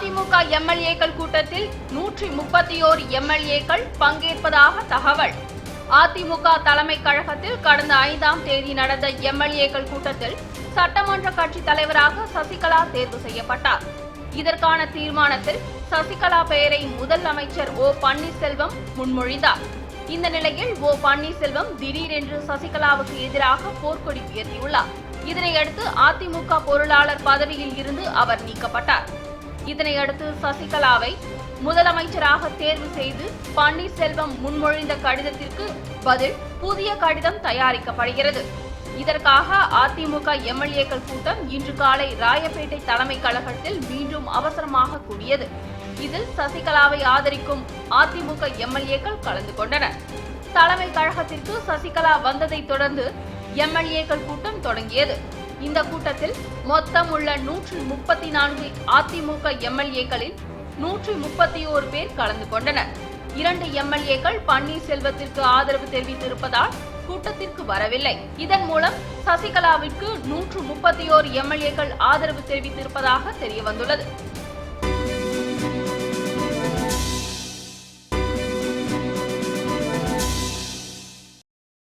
அதிமுக எம்எல்ஏக்கள் கூட்டத்தில் நூற்றி முப்பத்தி ஓர் எம்எல்ஏக்கள் பங்கேற்பதாக தகவல். அதிமுக தலைமை கழகத்தில் கடந்த ஐந்தாம் தேதி நடந்த எம்எல்ஏக்கள் கூட்டத்தில் சட்டமன்ற கட்சி தலைவராக சசிகலா தேர்வு செய்யப்பட்டார். இதற்கான தீர்மானத்தில் சசிகலா பெயரை முதல் அமைச்சர் ஓ பன்னீர்செல்வம் முன்மொழிந்தார். இந்த நிலையில் ஓ பன்னீர்செல்வம் திடீரென்று சசிகலாவுக்கு எதிராக போர்க்கொடி உயர்த்தியுள்ளார். இதனையடுத்து அதிமுக பொருளாளர் பதவியில் இருந்து அவர் நீக்கப்பட்டார். இதனையடுத்து சசிகலாவை முதலமைச்சராக தேர்வு செய்து பன்னீர்செல்வம் முன்மொழிந்த கடிதத்திற்கு பதில் புதிய கடிதம் தயாரிக்கப்படுகிறது. இதற்காக அதிமுக எம்எல்ஏக்கள் கூட்டம் இன்று காலை ராயப்பேட்டை தலைமை கழகத்தில் மீண்டும் அவசரமாக கூடியது. இதில் சசிகலாவை ஆதரிக்கும் அதிமுக எம்எல்ஏக்கள் கலந்து கொண்டனர். தலைமை கழகத்திற்கு சசிகலா வந்ததைத் தொடர்ந்து எம்எல்ஏக்கள் கூட்டம் தொடங்கியது. இந்த கூட்டத்தில் மொத்தம் உள்ள நூற்றி முப்பத்தி நான்கு அதிமுக எம்எல்ஏக்களில் நூற்றி முப்பத்தி ஓரு பேர் கலந்து கொண்டனர். இரண்டு எம்எல்ஏக்கள் பன்னீர்செல்வத்திற்கு ஆதரவு தெரிவித்திருப்பதால் கூட்டத்திற்கு வரவில்லை. இதன் மூலம் சசிகலாவிற்கு நூற்று முப்பத்தி ஓரு எம்எல்ஏக்கள் ஆதரவு தெரிவித்திருப்பதாக தெரியவந்துள்ளது.